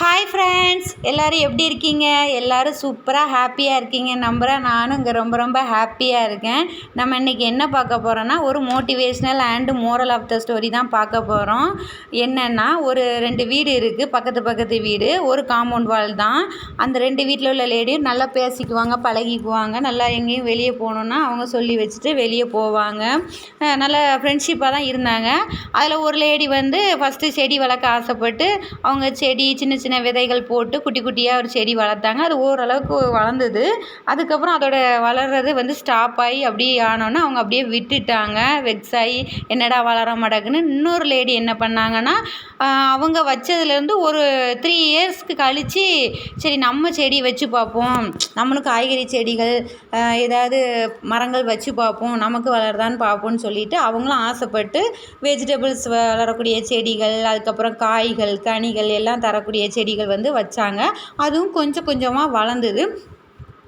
Hi friends எல்லோரும் எப்படி இருக்கீங்க? எல்லோரும் சூப்பராக ஹாப்பியாக இருக்கீங்க. நம்புகிறேன் நானும் இங்கே ரொம்ப ரொம்ப ஹாப்பியாக இருக்கேன். நம்ம இன்றைக்கி என்ன பார்க்க போகிறோன்னா ஒரு motivational and moral of the story தான் பார்க்க போகிறோம் என்னென்னா ஒரு ரெண்டு வீடு இருக்குது பக்கத்து பக்கத்து வீடு. ஒரு காம்பவுண்ட் வால் தான். அந்த ரெண்டு வீட்டில் உள்ள லேடியும் நல்லா பேசிக்குவாங்க பழகிக்குவாங்க. நல்லா எங்கேயும் வெளியே போகணுன்னா அவங்க சொல்லி வச்சுட்டு வெளியே போவாங்க. நல்ல ஃப்ரெண்ட்ஷிப்பாக தான் இருந்தாங்க. அதில் ஒரு லேடி வந்து ஃபஸ்ட்டு செடி வளர்க்க ஆசைப்பட்டு அவங்க செடி சின்ன சின்ன சின்ன விதைகள் போட்டு குட்டி குட்டியாக ஒரு செடி வளர்த்தாங்க. அது ஓரளவுக்கு வளர்ந்தது. அதுக்கப்புறம் அதோட வளர்றது வந்து ஸ்டாப் ஆகி அப்படியே ஆனோன்னே அவங்க அப்படியே விட்டுட்டாங்க. வெக்ஸ் ஆகி என்னடா வளர மாட்டேங்குன்னு இன்னொரு லேடி என்ன பண்ணாங்கன்னா அவங்க வச்சதுலேருந்து ஒரு த்ரீ இயர்ஸ்க்கு கழித்து சரி நம்ம செடி வச்சு பார்ப்போம். நம்மளும் காய்கறி செடிகள் ஏதாவது மரங்கள் வச்சு பார்ப்போம். நமக்கு வளருதான்னு பார்ப்போம்னு சொல்லிட்டு அவங்களும் ஆசைப்பட்டு வெஜிடபிள்ஸ் வளரக்கூடிய செடிகள் அதுக்கப்புறம் காய்கள் கனிகள் எல்லாம் தரக்கூடிய செடி செடிகள் வந்து வச்சாங்க. அதுவும் கொஞ்சம் கொஞ்சமாக வளர்ந்தது.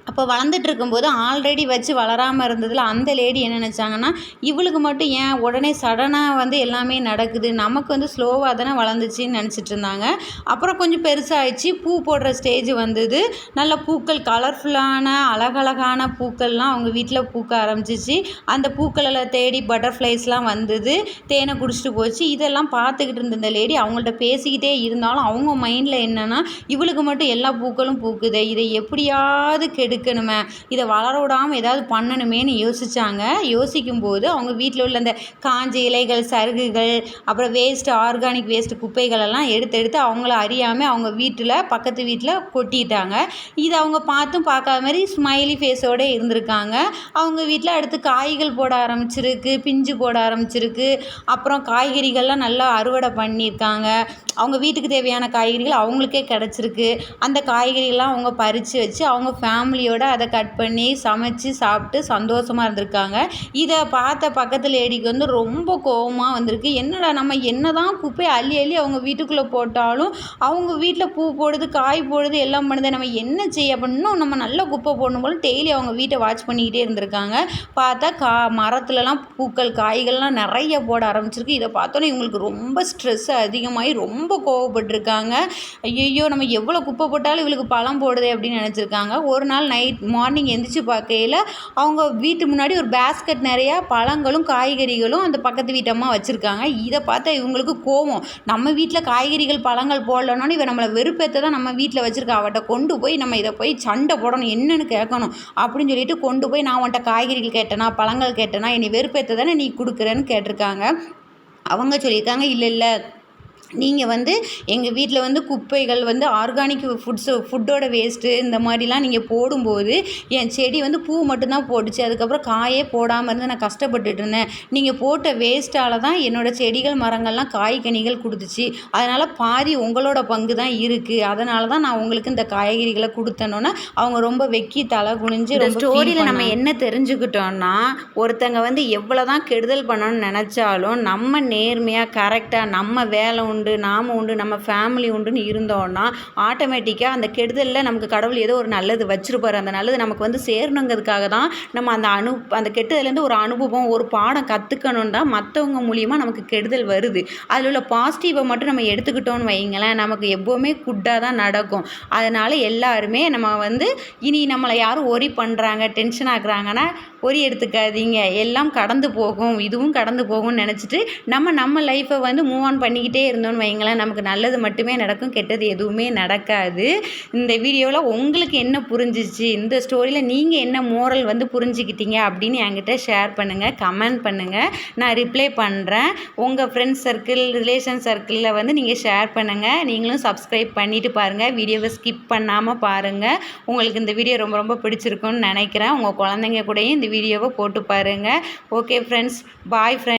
அப்போ வளர்ந்துட்டு இருக்கும்போது ஆல்ரெடி வச்சு வளராமல் இருந்ததில் அந்த லேடி என்ன நினச்சாங்கன்னா இவளுக்கு மட்டும் ஏன் உடனே சடனாக வந்து எல்லாமே நடக்குது நமக்கு வந்து ஸ்லோவாக தானே வளர்ந்துச்சின்னு நினச்சிட்டு இருந்தாங்க. அப்புறம் கொஞ்சம் பெருசாகிடுச்சு பூ போடுற ஸ்டேஜ் வந்தது. நல்ல பூக்கள் கலர்ஃபுல்லான அழகழகான பூக்கள்லாம் அவங்க வீட்டில் பூக்க ஆரம்பிச்சிச்சு. அந்த பூக்களெல்லாம் தேடி பட்டர்ஃப்ளைஸ்லாம் வந்தது தேனை குடிச்சிட்டு போச்சு. இதெல்லாம் பார்த்துக்கிட்டு இருந்த இந்த லேடி அவங்கள்ட்ட பேசிக்கிட்டே இருந்தாலும் அவங்க மைண்டில் என்னென்னா இவளுக்கு மட்டும் எல்லா பூக்களும் பூக்குது இதை எப்படியாவது கெடு எடுக்கணுமே. இதை வளர விடாமல் ஏதாவது பண்ணணுமேனு யோசித்தாங்க யோசிக்கும்போது அவங்க வீட்டில் உள்ள அந்த காஞ்ச இலைகள் சருகுகள் அப்புறம் வேஸ்ட்டு ஆர்கானிக் வேஸ்ட்டு குப்பைகளெல்லாம் எடுத்து எடுத்து அவங்கள அறியாமல் அவங்க வீட்டில் பக்கத்து வீட்டில் கொட்டிட்டாங்க. இது அவங்க பார்த்தும் பார்க்காத மாதிரி ஸ்மைலி ஃபேஸோடு இருந்திருக்காங்க. அவங்க வீட்டில் அடுத்து காய்கள் போட ஆரம்பிச்சிருக்கு பிஞ்சு போட ஆரம்பிச்சிருக்கு. அப்புறம் காய்கறிகள்லாம் நல்லா அறுவடை பண்ணியிருக்காங்க. அவங்க வீட்டுக்கு தேவையான காய்கறிகள் அவங்களுக்கே கிடச்சிருக்கு. அந்த காய்கறிகள்லாம் அவங்க பறித்து வச்சு அவங்க ஃபேமிலி ஃபேமிலியோடு அதை கட் பண்ணி சமைச்சு சாப்பிட்டு சந்தோஷமாக இருந்திருக்காங்க. இதை பார்த்த பக்கத்து லேடிக்கு வந்து ரொம்ப கோவமாக வந்திருக்கு. என்னடா நம்ம என்ன தான் குப்பையை அள்ளி அள்ளி அவங்க வீட்டுக்குள்ளே போட்டாலும் அவங்க வீட்டில் பூ போடுது காய் போடுது எல்லாம் பண்ணுது. நம்ம என்ன செய்ய பண்ணணும்? நம்ம நல்ல குப்பை போடணும் போல டெய்லி அவங்க வீட்டை வாட்ச் பண்ணிக்கிட்டே இருந்திருக்காங்க. பார்த்தா கா மரத்துலலாம் பூக்கள் காய்கள்லாம் நிறைய போட ஆரம்பிச்சிருக்கு. இதை பார்த்தோன்னே இவங்களுக்கு ரொம்ப ஸ்ட்ரெஸ் அதிகமாகி ரொம்ப கோவப்பட்டிருக்காங்க. ஐயோ நம்ம எவ்வளோ குப்பை போட்டாலும் இவளுக்கு பழம் போடுது அப்படின்னு நினச்சிருக்காங்க. ஒரு நாள் நைட் மார்னிங் எந்திரிச்சு பார்க்கையில் அவங்க வீட்டு முன்னாடி ஒரு பேஸ்கெட் நிறையா பழங்களும் காய்கறிகளும் அந்த பக்கத்து வீட்டம்மா வச்சுருக்காங்க. இதை பார்த்தா இவங்களுக்கு கோவம். நம்ம வீட்டில் காய்கறிகள் பழங்கள் போடலன்னு இவன் நம்மளை வெறுப்பேற்ற தான் நம்ம வீட்டில் வச்சுருக்கா. அவட்ட கொண்டு போய் நம்ம இதை போய் சண்டை போடணும் என்னென்னு கேட்கணும் அப்படின்னு சொல்லிட்டு கொண்டு போய் நான் உன்ட்ட காய்கறிகள் கேட்டேனா பழங்கள் கேட்டேனா என்னை வெறுப்பேற்ற தானே நீ கொடுக்குறேன்னு கேட்டிருக்காங்க. அவங்க சொல்லியிருக்காங்க இல்லை இல்லை நீங்கள் வந்து எங்கள் வீட்டில் வந்து குப்பைகள் வந்து ஆர்கானிக் ஃபுட்ஸு ஃபுட்டோட வேஸ்ட்டு இந்த மாதிரிலாம் நீங்கள் போடும்போது என் செடி வந்து பூ மட்டும்தான் போட்டுச்சு. அதுக்கப்புறம் காயே போடாமல் இருந்து நான் கஷ்டப்பட்டுட்டு இருந்தேன். நீங்கள் போட்ட வேஸ்ட்டால் தான் என்னோடய செடிகள் மரங்கள்லாம் காய்கனிகள் கொடுத்துச்சு. அதனால் பாதி உங்களோட பங்கு தான் இருக்குது அதனால தான் நான் உங்களுக்கு இந்த காய்கறிகளை கொடுத்தனோன்னே அவங்க ரொம்ப வெக்கி தலை குனிஞ்சு ரொம்ப ஸ்டோரியில் நம்ம என்ன தெரிஞ்சுக்கிட்டோன்னா ஒருத்தங்க வந்து எவ்வளோ தான் கெடுதல் பண்ணணும்னு நினச்சாலும் நம்ம நேர்மையாக கரெக்டாக நம்ம வேலை உண்டு உண்டு நாம் உண்டு நம்ம ஃபேமிலி உண்டுன்னு இருந்தோன்னா ஆட்டோமேட்டிக்காக அந்த கெடுதலில் நமக்கு கடவுள் ஏதோ ஒரு நல்லது வச்சுருப்பார். அந்த நல்லது நமக்கு வந்து சேரணுங்கிறதுக்காக தான் நம்ம அந்த அனு அந்த கெட்டதுலேருந்து ஒரு அனுபவம் ஒரு பாடம் கற்றுக்கணும் தான் மற்றவங்க மூலியமாக நமக்கு கெடுதல் வருது. அதில் உள்ள பாசிட்டிவை மட்டும் நம்ம எடுத்துக்கிட்டோன்னு வைங்களேன் நமக்கு எப்போவுமே குட்டாக தான் நடக்கும். அதனால் எல்லாருமே நம்ம வந்து இனி நம்மளை யாரும் ஒரி பண்ணுறாங்க டென்ஷன் ஆகுறாங்கன்னா ஒரி எடுத்துக்காதீங்க. எல்லாம் கடந்து போகும் இதுவும் கடந்து போகும்னு நினச்சிட்டு நம்ம நம்ம லைஃப்பை வந்து மூவ் ஆன் பண்ணிக்கிட்டே இருந்தோம் இருந்தோம்னு வைங்களேன் நமக்கு நல்லது மட்டுமே நடக்கும் கெட்டது எதுவுமே நடக்காது. இந்த வீடியோவில் உங்களுக்கு என்ன புரிஞ்சிச்சு? இந்த ஸ்டோரியில் நீங்கள் என்ன மோரல் வந்து புரிஞ்சுக்கிட்டீங்க அப்படின்னு என்கிட்ட ஷேர் பண்ணுங்கள் கமெண்ட் பண்ணுங்கள் நான் ரிப்ளை பண்ணுறேன் உங்கள் ஃப்ரெண்ட்ஸ் சர்க்கிள் ரிலேஷன் சர்க்கிளில் வந்து நீங்கள் ஷேர் பண்ணுங்கள் நீங்களும் சப்ஸ்கிரைப் பண்ணிவிட்டு பாருங்கள் வீடியோவை ஸ்கிப் பண்ணாமல் பாருங்கள் உங்களுக்கு இந்த வீடியோ ரொம்ப ரொம்ப பிடிச்சிருக்குன்னு நினைக்கிறேன். உங்கள் குழந்தைங்க கூடயும் இந்த வீடியோவை போட்டு பாருங்கள் ஓகே ஃப்ரெண்ட்ஸ் பாய் ஃப்ரெண்ட்ஸ்